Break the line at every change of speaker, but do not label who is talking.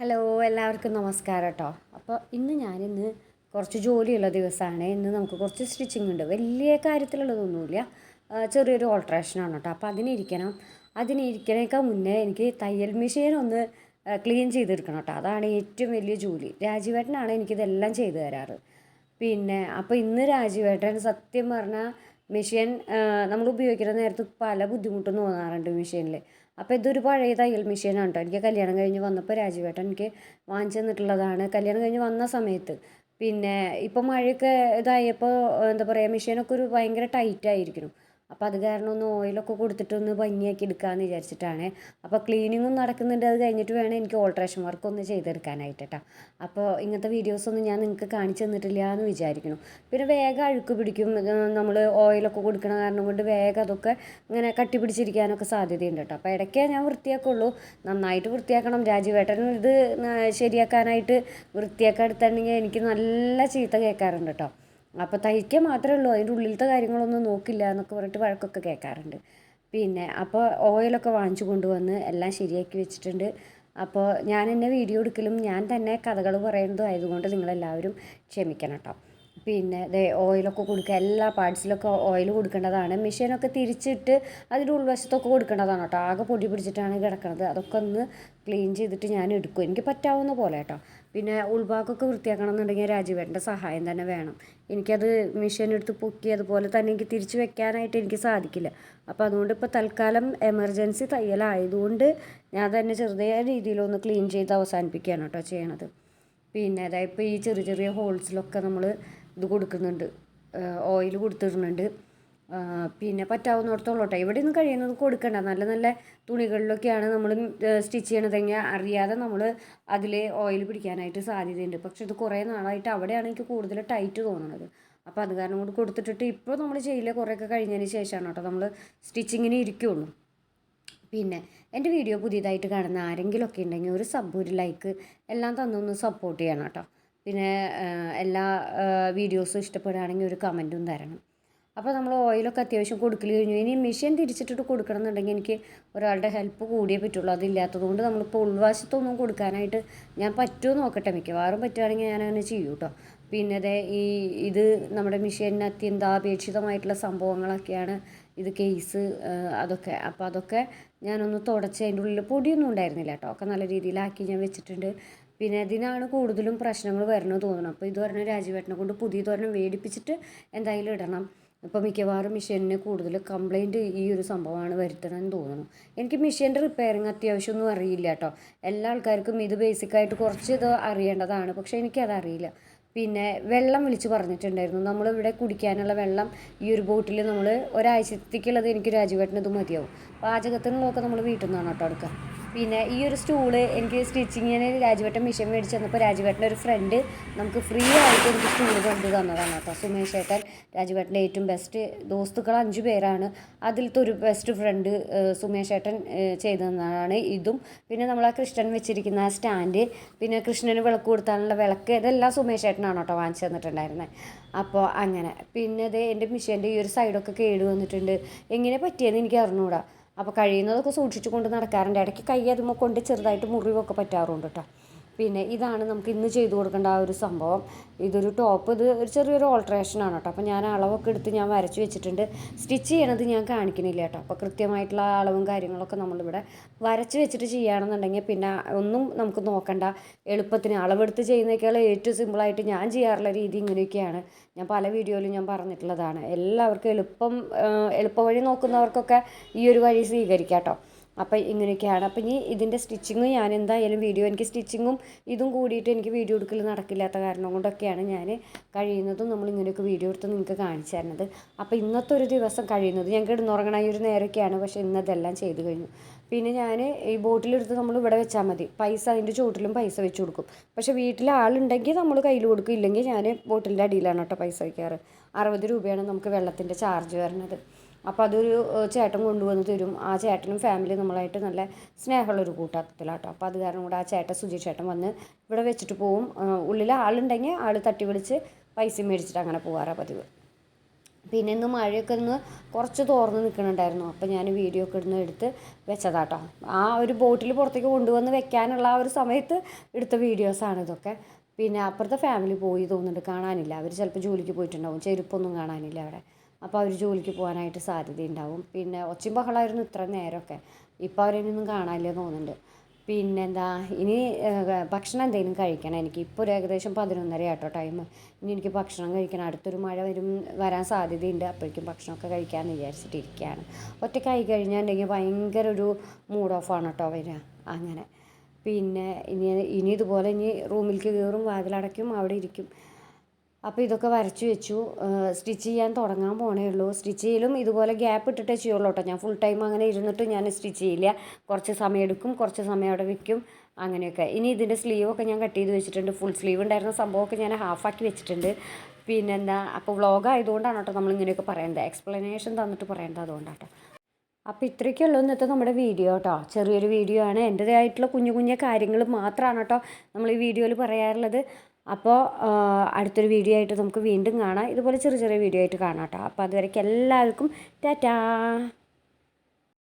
Hello എല്ലാവർക്കും നമസ്കാരം കേട്ടോ അപ്പോൾ ഇന്ന് ഞാനിന്ന് കുറച്ച് ജോലിയുള്ള ദിവസമാണ്. ഇന്ന് നമുക്ക് കുറച്ച് സ്റ്റിച്ചിങ് ഉണ്ട്. വലിയ കാര്യത്തിലുള്ളതൊന്നുമില്ല. ചെറിയൊരു ഓൾട്രേഷനാണ് കേട്ടോ അപ്പോൾ അതിനിരിക്കണം. അതിനിരിക്കണേക്കാൾ മുന്നേ എനിക്ക് തയ്യൽ മെഷീൻ ഒന്ന് ക്ലീൻ ചെയ്തെടുക്കണം കേട്ടോ അതാണ് ഏറ്റവും വലിയ ജോലി. രാജീവേട്ടനാണ് എനിക്കിതെല്ലാം ചെയ്തു തരാറ്. പിന്നെ അപ്പോൾ ഇന്ന് രാജീവേട്ടൻ സത്യം പറഞ്ഞാൽ മെഷീൻ നമ്മൾ ഉപയോഗിക്കുന്ന നേരത്ത് പല ബുദ്ധിമുട്ടും തോന്നാറുണ്ട് മെഷീനിൽ അപ്പോൾ ഇതൊരു പഴയ തയ്യൽ മെഷീനാണ് കേട്ടോ എനിക്ക് കല്യാണം കഴിഞ്ഞ് വന്നപ്പോൾ രാജുവേട്ടൻ എനിക്ക് വാങ്ങിച്ചു തന്നിട്ടുള്ളതാണ്. കല്യാണം കഴിഞ്ഞ് വന്ന സമയത്ത് പിന്നെ ഇപ്പം മഴയൊക്കെ ഇതായപ്പോൾ എന്താ പറയുക മെഷീനൊക്കെ ഒരു ഭയങ്കര ടൈറ്റ് ആയിരിക്കണം അപ്പോൾ അത് കാരണം ഒന്ന് ഓയിലൊക്കെ കൊടുത്തിട്ട് ഒന്ന് ഭംഗിയാക്കി എടുക്കാമെന്ന് വിചാരിച്ചിട്ടാണ്. അപ്പോൾ ക്ലീനിങ്ങും നടക്കുന്നുണ്ട്. അത് കഴിഞ്ഞിട്ട് വേണം എനിക്ക് ഓൾട്രേഷൻ വർക്ക് ഒന്ന് ചെയ്തെടുക്കാനായിട്ട് കേട്ടോ അപ്പോൾ ഇങ്ങനത്തെ വീഡിയോസൊന്നും ഞാൻ നിങ്ങൾക്ക് കാണിച്ചു തന്നിട്ടില്ല എന്ന് വിചാരിക്കുന്നു. പിന്നെ വേഗം അഴുക്ക് പിടിക്കും. നമ്മൾ ഓയിലൊക്കെ കൊടുക്കണ കാരണം കൊണ്ട് വേഗം അതൊക്കെ ഇങ്ങനെ കട്ടി പിടിച്ചിരിക്കാനൊക്കെ സാധ്യതയുണ്ട് കേട്ടോ അപ്പോൾ ഇടയ്ക്കേ ഞാൻ വൃത്തിയാക്കുള്ളൂ. നന്നായിട്ട് വൃത്തിയാക്കണം. രാജീവേട്ടൻ ഇത് ശരിയാക്കാനായിട്ട് വൃത്തിയാക്കാൻ എടുത്തിട്ടുണ്ടെങ്കിൽ എനിക്ക് നല്ല ചീത്ത കേൾക്കാറുണ്ട് കേട്ടോ അപ്പോൾ തയ്ക്കുക മാത്രമേ ഉള്ളൂ അതിന്റെ ഉള്ളിലത്തെ കാര്യങ്ങളൊന്നും നോക്കില്ല എന്നൊക്കെ പറഞ്ഞിട്ട് വഴക്കൊക്കെ കേൾക്കാറുണ്ട്. പിന്നെ അപ്പോൾ ഓയിലൊക്കെ വാങ്ങിച്ചു കൊണ്ടുവന്ന് എല്ലാം ശരിയാക്കി വെച്ചിട്ടുണ്ട്. അപ്പോൾ ഞാൻ എന്നെ വീഡിയോ എടുക്കലും ഞാൻ തന്നെ കഥകൾ പറയുന്നതും ആയതുകൊണ്ട് നിങ്ങളെല്ലാവരും ക്ഷമിക്കണം കേട്ടോ പിന്നെ ദേ ഓയിലൊക്കെ കൊടുക്കുക എല്ലാ പാർട്സിലൊക്കെ ഓയിൽ കൊടുക്കേണ്ടതാണ്. മെഷീനൊക്കെ തിരിച്ചിട്ട് അതിന്റെ ഉൾവശത്തൊക്കെ കൊടുക്കേണ്ടതാണ് കേട്ടോ. ആകെ പൊടി പിടിച്ചിട്ടാണ് കിടക്കുന്നത് അതൊക്കെ ഒന്ന് ക്ലീൻ ചെയ്തിട്ട് ഞാൻ എടുക്കും. എനിക്ക് പറ്റാവുന്ന പോലെ കേട്ടോ പിന്നെ ഉൾഭാഗമൊക്കെ വൃത്തിയാക്കണം എന്നുണ്ടെങ്കിൽ രാജീവേട്ടന്റെ സഹായം തന്നെ വേണം. എനിക്കത് മെഷീൻ എടുത്ത് പൊക്കി അതുപോലെ തന്നെ എനിക്ക് തിരിച്ചു വെക്കാനായിട്ട് എനിക്ക് സാധിക്കില്ല. അപ്പോൾ അതുകൊണ്ട് ഇപ്പോൾ തൽക്കാലം എമർജൻസി തയ്യലായതുകൊണ്ട് ഞാൻ തന്നെ ചെറുതായ രീതിയിലൊന്ന് ക്ലീൻ ചെയ്ത് അവസാനിപ്പിക്കുകയാണ് കേട്ടോ ചെയ്യണത്. പിന്നെ അതായത് ഇപ്പോൾ ഈ ചെറിയ ചെറിയ ഹോൾസിലൊക്കെ നമ്മൾ ഇത് കൊടുക്കുന്നുണ്ട്. ഓയിൽ കൊടുത്തിടുന്നുണ്ട്. പിന്നെ പറ്റാവുന്നിടത്തോളം കേട്ടോ ഇവിടെ നിന്ന് കഴിയുന്നത് കൊടുക്കണ്ട. നല്ല നല്ല തുണികളിലൊക്കെയാണ് നമ്മൾ സ്റ്റിച്ച് ചെയ്യണതെങ്കിൽ അറിയാതെ നമ്മൾ അതിൽ ഓയിൽ പിടിക്കാനായിട്ട് സാധ്യതയുണ്ട്. പക്ഷെ ഇത് കുറേ നാളായിട്ട് അവിടെയാണ് എനിക്ക് കൂടുതൽ ടൈറ്റ് തോന്നുന്നത് അപ്പോൾ അത് കാരണം കൊണ്ട് കൊടുത്തിട്ടിട്ട് ഇപ്പോൾ നമ്മൾ ചെയ്യില്ല കുറേയൊക്കെ കഴിഞ്ഞതിന് ശേഷമാണ് കേട്ടോ നമ്മൾ സ്റ്റിച്ചിങ്ങിന് ഇരിക്കുള്ളൂ. പിന്നെ എന്റെ വീഡിയോ പുതിയതായിട്ട് കാണുന്ന ആരെങ്കിലുമൊക്കെ ഉണ്ടെങ്കിൽ ഒരു സബ് ഒരു ലൈക്ക് എല്ലാം തന്നൊന്ന് സപ്പോർട്ട് ചെയ്യണം കേട്ടോ. പിന്നെ എല്ലാ വീഡിയോസും ഇഷ്ടപ്പെടുകയാണെങ്കിൽ ഒരു കമന്റും തരണം. അപ്പോൾ നമ്മൾ ഓയിലൊക്കെ അത്യാവശ്യം കൊടുക്കൽ കഴിഞ്ഞു. ഇനി മെഷീൻ തിരിച്ചിട്ടിട്ട് കൊടുക്കണം എന്നുണ്ടെങ്കിൽ എനിക്ക് ഒരാളുടെ ഹെൽപ്പ് കൂടിയേ പറ്റുള്ളൂ. അതില്ലാത്തത് കൊണ്ട് നമ്മളിപ്പോൾ ഉൾവശത്തൊന്നും കൊടുക്കാനായിട്ട് ഞാൻ പറ്റുമോ നോക്കട്ടെ. മിക്കവാറും പറ്റുകയാണെങ്കിൽ ഞാൻ അങ്ങനെ ചെയ്യും കേട്ടോ. പിന്നെ ദേ ഈ ഇത് നമ്മുടെ മെഷീനിന് അത്യന്താപേക്ഷിതമായിട്ടുള്ള സംഭവങ്ങളൊക്കെയാണ് ഇത് കേസ് അതൊക്കെ. അപ്പോൾ അതൊക്കെ ഞാനൊന്ന് തുടച്ച് അതിന്റെ ഉള്ളിൽ പൊടിയൊന്നും ഉണ്ടായിരുന്നില്ല കേട്ടോ. ഒക്കെ നല്ല രീതിയിലാക്കി ഞാൻ വെച്ചിട്ടുണ്ട്. പിന്നെ ഇതിനാണ് കൂടുതലും പ്രശ്നങ്ങൾ വരണമെന്ന് തോന്നുന്നു അപ്പോൾ ഇത് പറഞ്ഞ രാജീവേട്ടനെ കൊണ്ട് പുതിയ തോരണം വേടിപ്പിച്ചിട്ട് എന്തായാലും ഇടണം. ഇപ്പോൾ മിക്കവാറും മെഷീനിന് കൂടുതൽ കംപ്ലൈന്റ് ഈ ഒരു സംഭവമാണ് വരുത്തണമെന്ന് തോന്നുന്നു. എനിക്ക് മെഷീന്റെ റിപ്പയറിങ് അത്യാവശ്യമൊന്നും അറിയില്ല കേട്ടോ എല്ലാ ആൾക്കാർക്കും ഇത് ബേസിക്കായിട്ട് കുറച്ച് ഇത് അറിയേണ്ടതാണ്. പക്ഷേ എനിക്കതറിയില്ല. പിന്നെ വെള്ളം വിളിച്ച് പറഞ്ഞിട്ടുണ്ടായിരുന്നു. നമ്മളിവിടെ കുടിക്കാനുള്ള വെള്ളം ഈ ഒരു ബോട്ടിൽ നമ്മൾ ഒരാഴ്ചത്തേക്കുള്ളത് എനിക്ക് രാജുവേട്ടനത് മതിയാവും. പാചകത്തിനുള്ളതൊക്കെ നമ്മൾ വീട്ടിൽ നിന്നാണ് കേട്ടോ എടുക്കുക പിന്നെ ഈ ഒരു സ്റ്റൂൾ എനിക്ക് സ്റ്റിച്ചിങ്ങിന് രാജുവേട്ടൻ മിഷൻ മേടിച്ച് തന്നപ്പോൾ രാജുവേട്ടന്റെ ഒരു ഫ്രണ്ട് നമുക്ക് ഫ്രീ ആയിട്ട് എനിക്ക് സ്റ്റൂൾ കൊണ്ട് തന്നതാണ് കേട്ടോ. സുമേഷ് ഏട്ടൻ രാജുവേട്ടന്റെ ഏറ്റവും ബെസ്റ്റ് ദോസ്തുക്കൾ അഞ്ച് പേരാണ്. അതിലത്തെ ഒരു ബെസ്റ്റ് ഫ്രണ്ട് സുമേഷ് ഏട്ടൻ ചെയ്തു തന്നതാണ് ഇതും. പിന്നെ നമ്മൾ ആ കൃഷ്ണൻ വെച്ചിരിക്കുന്ന ആ സ്റ്റാൻഡ് പിന്നെ കൃഷ്ണന് വിളക്ക് കൊടുത്താനുള്ള വിളക്ക് ഇതെല്ലാം സുമേഷ് ഏട്ടനാണ് കേട്ടോ വാങ്ങിച്ചു തന്നിട്ടുണ്ടായിരുന്നത് അപ്പോൾ അങ്ങനെ. പിന്നെ ഇത് എന്റെ മിഷീന്റെ ഈ ഒരു സൈഡൊക്കെ കേട് വന്നിട്ടുണ്ട്. എങ്ങനെ പറ്റിയെന്ന് എനിക്ക് അറിഞ്ഞൂടാ. അപ്പോൾ കഴിയുന്നതൊക്കെ സൂക്ഷിച്ചു കൊണ്ട് നടക്കാറുണ്ട്. ഇടയ്ക്ക് കൈ അതുമ്പോൾ കൊണ്ട് ചെറുതായിട്ട് മുറിവൊക്കെ പറ്റാറുണ്ട് കേട്ടോ പിന്നെ ഇതാണ് നമുക്ക് ഇന്ന് ചെയ്തു കൊടുക്കേണ്ട ആ ഒരു സംഭവം. ഇതൊരു ടോപ്പ് ഇത് ഒരു ചെറിയൊരു ഓൾട്രേഷനാണ് കേട്ടോ. അപ്പോൾ ഞാൻ അളവൊക്കെ എടുത്ത് ഞാൻ വരച്ച് വെച്ചിട്ടുണ്ട്. സ്റ്റിച്ച് ചെയ്യണത് ഞാൻ കാണിക്കണില്ല കേട്ടോ. അപ്പോൾ കൃത്യമായിട്ടുള്ള അളവും കാര്യങ്ങളൊക്കെ നമ്മളിവിടെ വരച്ച് വെച്ചിട്ട് ചെയ്യുകയാണെന്നുണ്ടെങ്കിൽ പിന്നെ ഒന്നും നമുക്ക് നോക്കണ്ട. എളുപ്പത്തിന് അളവെടുത്ത് ചെയ്യുന്നതിനേക്കാൾ ഏറ്റവും സിമ്പിളായിട്ട് ഞാൻ ചെയ്യാറുള്ള രീതി ഇങ്ങനെയൊക്കെയാണ്. ഞാൻ പല വീഡിയോയിലും ഞാൻ പറഞ്ഞിട്ടുള്ളതാണ്. എല്ലാവർക്കും എളുപ്പം എളുപ്പ വഴി നോക്കുന്നവർക്കൊക്കെ ഈ ഒരു വഴി സ്വീകരിക്കാം കേട്ടോ. അപ്പം ഇങ്ങനെയൊക്കെയാണ്. അപ്പം ഇനി ഇതിന്റെ സ്റ്റിച്ചിങ് ഞാൻ എന്തായാലും വീഡിയോ എനിക്ക് സ്റ്റിച്ചിങ്ങും ഇതും കൂടിയിട്ട് എനിക്ക് വീഡിയോ എടുക്കൽ നടക്കില്ലാത്ത കാരണം കൊണ്ടൊക്കെയാണ് ഞാൻ കഴിയുന്നതും നമ്മൾ ഇങ്ങനെയൊക്കെ വീഡിയോ എടുത്ത് നിങ്ങൾക്ക് കാണിച്ചു തരുന്നത്. അപ്പോൾ ഇന്നത്തെ ഒരു ദിവസം കഴിയുന്നത് ഞാൻ കിടന്നുറങ്ങണ ഈ ഒരു നേരമൊക്കെയാണ് പക്ഷേ ഇന്നതെല്ലാം ചെയ്തു കഴിഞ്ഞു. പിന്നെ ഞാൻ ഈ ബോട്ടിലെടുത്ത് നമ്മൾ ഇവിടെ വെച്ചാൽ മതി. പൈസ അതിന്റെ ചുവട്ടിലും പൈസ വെച്ച് കൊടുക്കും. പക്ഷേ വീട്ടിൽ ആളുണ്ടെങ്കിൽ നമ്മൾ കയ്യിൽ കൊടുക്കും. ഇല്ലെങ്കിൽ ഞാൻ ബോട്ടിലിന്റെ അടിയിലാണ് കേട്ടോ പൈസ വയ്ക്കാറ്. അറുപത് രൂപയാണ് നമുക്ക് വെള്ളത്തിന്റെ ചാർജ് വരുന്നത് അപ്പോൾ അതൊരു ചേട്ടൻ കൊണ്ടുവന്ന് തരും. ആ ചേട്ടനും ഫാമിലി നമ്മളായിട്ട് നല്ല സ്നേഹമുള്ള ഒരു കൂട്ടത്തിലാട്ടോ അപ്പോൾ അത് കാരണം കൂടെ ആ ചേട്ടൻ സുജി ചേട്ടൻ വന്ന് ഇവിടെ വെച്ചിട്ട് പോവും. ഉള്ളിൽ ആളുണ്ടെങ്കിൽ ആൾ തട്ടി വിളിച്ച് പൈസ മേടിച്ചിട്ട് അങ്ങനെ പോകാറാണ് പതിവ്. പിന്നെ ഇന്ന് മഴയൊക്കെ ഒന്ന് കുറച്ച് തോർന്ന് നിൽക്കുന്നുണ്ടായിരുന്നു അപ്പോൾ ഞാൻ വീഡിയോ ഒക്കെ ഇടുന്ന എടുത്ത് വെച്ചതാട്ടോ. ആ ഒരു ബോട്ടിൽ പുറത്തേക്ക് കൊണ്ടുവന്ന് വെക്കാനുള്ള ആ ഒരു സമയത്ത് എടുത്ത വീഡിയോസാണ് ഇതൊക്കെ. പിന്നെ അപ്പുറത്തെ ഫാമിലി പോയി തോന്നുന്നുണ്ട് കാണാനില്ല. അവർ ചിലപ്പോൾ ജോലിക്ക് പോയിട്ടുണ്ടാവും. ചെരുപ്പൊന്നും കാണാനില്ല അവിടെ. അപ്പോൾ അവർ ജോലിക്ക് പോകാനായിട്ട് സാധ്യതയുണ്ടാവും. പിന്നെ ഒച്ചയും ബഹളമായിരുന്നു ഇത്ര നേരമൊക്കെ. ഇപ്പോൾ അവരെന്നൊന്നും കാണാനില്ല തോന്നുന്നുണ്ട്. പിന്നെന്താ ഇനി ഭക്ഷണം എന്തെങ്കിലും കഴിക്കണം. എനിക്ക് ഇപ്പോൾ ഒരു ഏകദേശം പതിനൊന്നര ആട്ടോ ടൈം ഇനി എനിക്ക് ഭക്ഷണം കഴിക്കണം. അടുത്തൊരു മഴ വരും വരാൻ സാധ്യതയുണ്ട്. അപ്പോഴേക്കും ഭക്ഷണമൊക്കെ കഴിക്കാമെന്ന് വിചാരിച്ചിട്ടിരിക്കുകയാണ്. ഒറ്റയ്ക്കായി കഴിഞ്ഞിട്ടുണ്ടെങ്കിൽ ഭയങ്കര ഒരു മൂഡ് ഓഫാണ് കേട്ടോ വരിക. അങ്ങനെ. പിന്നെ ഇനി ഇനി ഇതുപോലെ ഇനി റൂമിലേക്ക് കയറും വാതിലടയ്ക്കും അവിടെ ഇരിക്കും. അപ്പോൾ ഇതൊക്കെ വരച്ചു വെച്ചു. സ്റ്റിച്ച് ചെയ്യാൻ തുടങ്ങാൻ പോണേ ഉള്ളൂ. സ്റ്റിച്ച് ചെയ്യലും ഇതുപോലെ ഗ്യാപ്പ് ഇട്ടിട്ടേ ചെയ്യുള്ളൂ കേട്ടോ ഞാൻ ഫുൾ ടൈം അങ്ങനെ ഇരുന്നിട്ട് ഞാൻ സ്റ്റിച്ച് ചെയ്യില്ല. കുറച്ച് സമയം എടുക്കും കുറച്ച് സമയം അവിടെ വെക്കും അങ്ങനെയൊക്കെ. ഇനി ഇതിന്റെ സ്ലീവൊക്കെ ഞാൻ കട്ട് ചെയ്ത് വെച്ചിട്ടുണ്ട്. ഫുൾ സ്ലീവ് ഉണ്ടായിരുന്ന സംഭവമൊക്കെ ഞാൻ ഹാഫാക്കി വെച്ചിട്ടുണ്ട്. പിന്നെന്താ അപ്പോൾ വ്ളോഗ് ആയതുകൊണ്ടാണ് കേട്ടോ നമ്മൾ ഇങ്ങനെയൊക്കെ പറയേണ്ടത് എക്സ്പ്ലനേഷൻ തന്നിട്ട് പറയേണ്ടത് അതുകൊണ്ടാട്ടോ അപ്പോൾ ഇത്രയ്ക്കുള്ളൂ ഇന്നത്തെ നമ്മുടെ വീഡിയോ കേട്ടോ ചെറിയൊരു വീഡിയോ ആണ്. എന്റേതായിട്ടുള്ള കുഞ്ഞു കുഞ്ഞു കാര്യങ്ങൾ മാത്രമാണ് കേട്ടോ നമ്മൾ ഈ വീഡിയോയിൽ പറയാറുള്ളത്. അപ്പോൾ അടുത്തൊരു വീഡിയോ ആയിട്ട് നമുക്ക് വീണ്ടും കാണാം. ഇതുപോലെ ചെറിയ ചെറിയ വീഡിയോ ആയിട്ട് കാണാം കേട്ടോ. അപ്പോൾ അതുവരേക്കും എല്ലാവർക്കും ടാറ്റാ.